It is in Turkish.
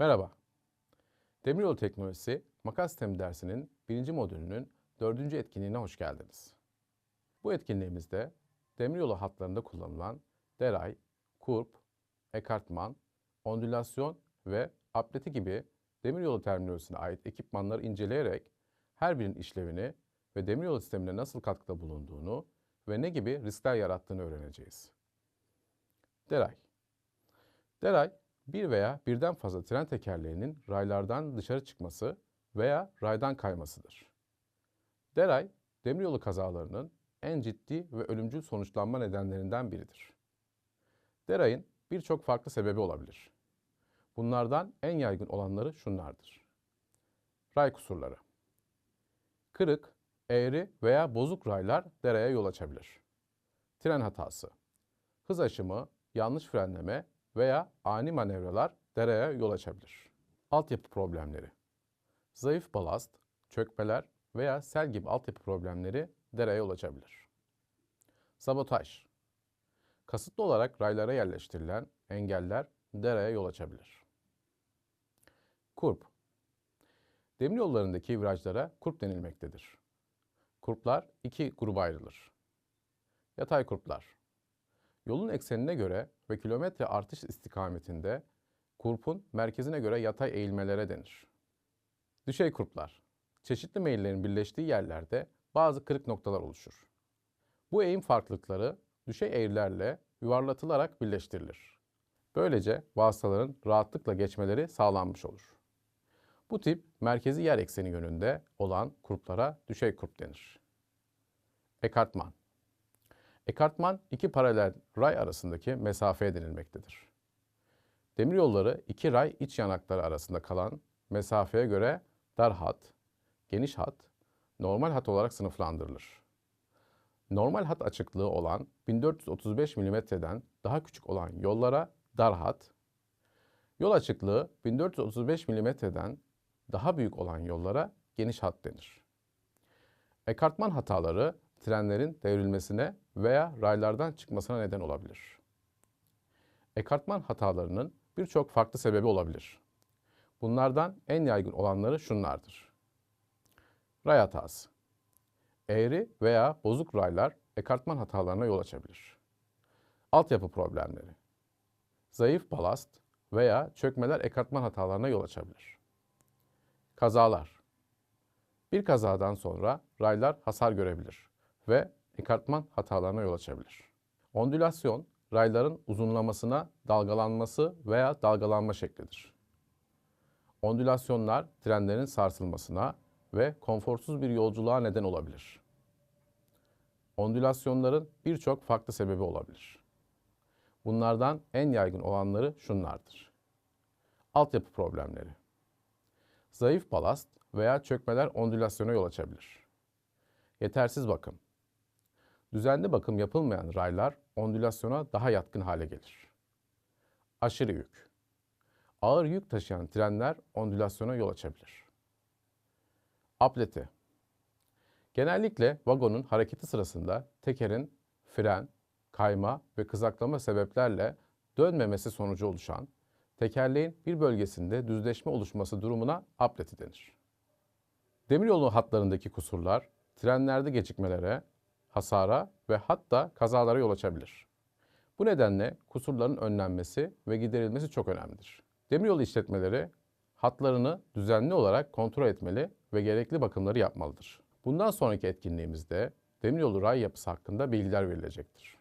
Merhaba. Demiryolu Teknolojisi Makas Sistemi dersinin birinci modülünün dördüncü etkinliğine hoş geldiniz. Bu etkinliğimizde demiryolu hatlarında kullanılan deray, kurp, ekartman, ondülasyon ve apleti gibi demiryolu terminolojisine ait ekipmanları inceleyerek her birinin işlevini ve demiryolu sistemine nasıl katkıda bulunduğunu ve ne gibi riskler yarattığını öğreneceğiz. Deray Deray, bir veya birden fazla tren tekerleğinin raylardan dışarı çıkması veya raydan kaymasıdır. Deray, demiryolu kazalarının en ciddi ve ölümcül sonuçlanma nedenlerinden biridir. Derayın birçok farklı sebebi olabilir. Bunlardan en yaygın olanları şunlardır. Ray kusurları. Kırık, eğri veya bozuk raylar dereye yol açabilir. Tren hatası. Hız aşımı, yanlış frenleme veya ani manevralar dereye yol açabilir. Altyapı problemleri. Zayıf balast, çökmeler veya sel gibi altyapı problemleri dereye yol açabilir. Sabotaj. Kasıtlı olarak raylara yerleştirilen engeller dereye yol açabilir. Kurp. Demir yollarındaki virajlara kurp denilmektedir. Kurplar iki gruba ayrılır. Yatay kurplar. Yolun eksenine göre ve kilometre artış istikametinde kurpun merkezine göre yatay eğilmelere denir. Düşey kurplar. Çeşitli meyillerin birleştiği yerlerde bazı kırık noktalar oluşur. Bu eğim farklılıkları düşey eğrilerle yuvarlatılarak birleştirilir. Böylece vasıtaların rahatlıkla geçmeleri sağlanmış olur. Bu tip merkezi yer ekseni yönünde olan kurplara düşey kurp denir. Ekartman Ekartman iki paralel ray arasındaki mesafeye denilmektedir. Demiryolları iki ray iç yanakları arasında kalan mesafeye göre dar hat, geniş hat, normal hat olarak sınıflandırılır. Normal hat açıklığı olan 1435 mm'den daha küçük olan yollara dar hat, yol açıklığı 1435 mm'den daha büyük olan yollara geniş hat denir. Ekartman hataları trenlerin devrilmesine veya raylardan çıkmasına neden olabilir. Ekartman hatalarının birçok farklı sebebi olabilir. Bunlardan en yaygın olanları şunlardır. Ray hatası. Eğri veya bozuk raylar ekartman hatalarına yol açabilir. Altyapı problemleri. Zayıf balast veya çökmeler ekartman hatalarına yol açabilir. Kazalar. Bir kazadan sonra raylar hasar görebilir ve ekartman hatalarına yol açabilir. Ondülasyon, rayların uzunlamasına dalgalanması veya dalgalanma şeklidir. Ondülasyonlar trenlerin sarsılmasına ve konforsuz bir yolculuğa neden olabilir. Ondülasyonların birçok farklı sebebi olabilir. Bunlardan en yaygın olanları şunlardır. Altyapı problemleri. Zayıf balast veya çökmeler ondülasyona yol açabilir. Yetersiz bakım. Düzenli bakım yapılmayan raylar ondülasyona daha yatkın hale gelir. Aşırı yük. Ağır yük taşıyan trenler ondülasyona yol açabilir. Apleti. Genellikle vagonun hareketi sırasında tekerin fren, kayma ve kızaklama sebeplerle dönmemesi sonucu oluşan tekerleğin bir bölgesinde düzleşme oluşması durumuna apleti denir. Demiryolu hatlarındaki kusurlar trenlerde gecikmelere, hasara ve hatta kazalara yol açabilir. Bu nedenle kusurların önlenmesi ve giderilmesi çok önemlidir. Demiryolu işletmeleri hatlarını düzenli olarak kontrol etmeli ve gerekli bakımları yapmalıdır. Bundan sonraki etkinliğimizde demiryolu ray yapısı hakkında bilgiler verilecektir.